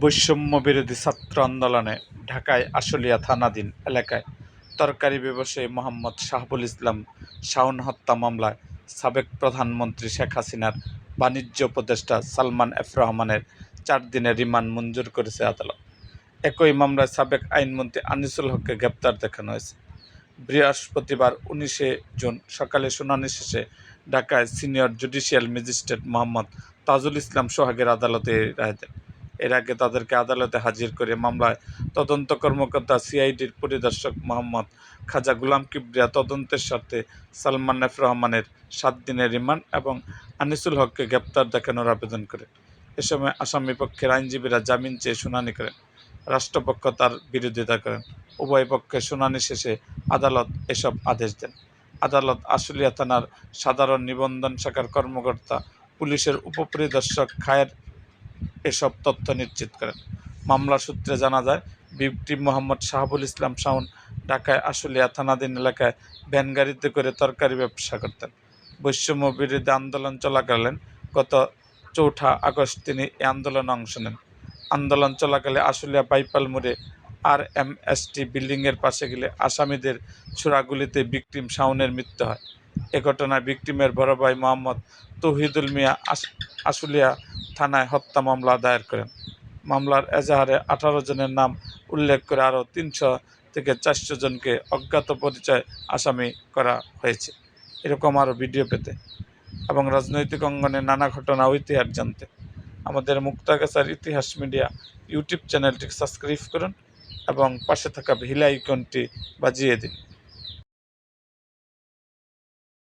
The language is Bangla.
বৈষম্য বিরোধী ছাত্র আন্দোলনে ঢাকায় আশুলিয়া থানাধীন এলাকায় তরকারি ব্যবসায়ী মোহাম্মদ শাহবুল ইসলাম শাওন হত্যা মামলায় সাবেক প্রধানমন্ত্রী শেখ হাসিনার বাণিজ্য উপদেষ্টা সালমান এফ রহমানের চার দিনের রিমান্ড মঞ্জুর করেছে আদালত। একই মামলায় সাবেক আইনমন্ত্রী আনিসুল হককে গ্রেপ্তার দেখানো হয়েছে। বৃহস্পতিবার উনিশে জুন সকালে শুনানি শেষে ঢাকায় senior judicial magistrate Mohammad Tajul Islam সোহাগের আদালতে রায় দেন। এর আগে তাদেরকে আদালতে হাজির করে মামলায় তদন্ত কর্মকর্তা সিআইডির পরিদর্শক মোহাম্মদ খাজা গুলাম কিবরিয়া তদন্তের স্বার্থে সালমান এফ রহমানের সাত দিনের রিমান্ড এবং আনিসুল হককে গ্রেপ্তার দেখানোর আবেদন করে। এ সময় আসামি পক্ষের আইনজীবীরা জামিন চেয়ে শুনানি করেন। রাষ্ট্রপক্ষ তার বিরোধিতা করেন। উভয় পক্ষের শুনানি শেষে আদালত এসব আদেশ দেন। আদালত আশুলিয়া থানার সাধারণ নিবন্ধন শাখার কর্মকর্তা, পুলিশের উপপরিদর্শক খায়ের এসব তথ্য নিশ্চিত করেন। মামলা সূত্রে জানা যায়, বিপটি মোহাম্মদ শাহাবুল ইসলাম শাওন ঢাকায় আশুলিয়া থানাধীন এলাকায় ভ্যান গাড়িতে করে তরকারি ব্যবসা করতেন। বৈষম্য বিরোধী আন্দোলন চলাকালীন গত চৌঠা আগস্ট তিনি এই আন্দোলনে অংশ নেন। আন্দোলন চলাকালে আশুলিয়া বাইপাল মোড়ে আর এম এস টি বিল্ডিংয়ের পাশে গেলে আসামিদের ছোড়াগুলিতে বিক্রিম শাওনের মৃত্যু হয়। এ ঘটনায় বিক্রিমের বড় ভাই মোহাম্মদ তৌহিদুল মিয়া আশুলিয়া থানায় হত্যা মামলা দায়ের করেন। মামলার এজাহারে আঠারো জনের নাম উল্লেখ করে আরও তিনশো থেকে চারশো জনকে অজ্ঞাত পরিচয় আসামি করা হয়েছে। এরকম আরও ভিডিও পেতে এবং রাজনৈতিক অঙ্গনে নানা ঘটনা ইতিহাস জানতে আমাদের মুক্তাগাছার ইতিহাস মিডিয়া ইউটিউব চ্যানেলটি সাবস্ক্রাইব করুন এবং পাশে থাকা ভিলা আইকনটি বাজিয়ে দিন।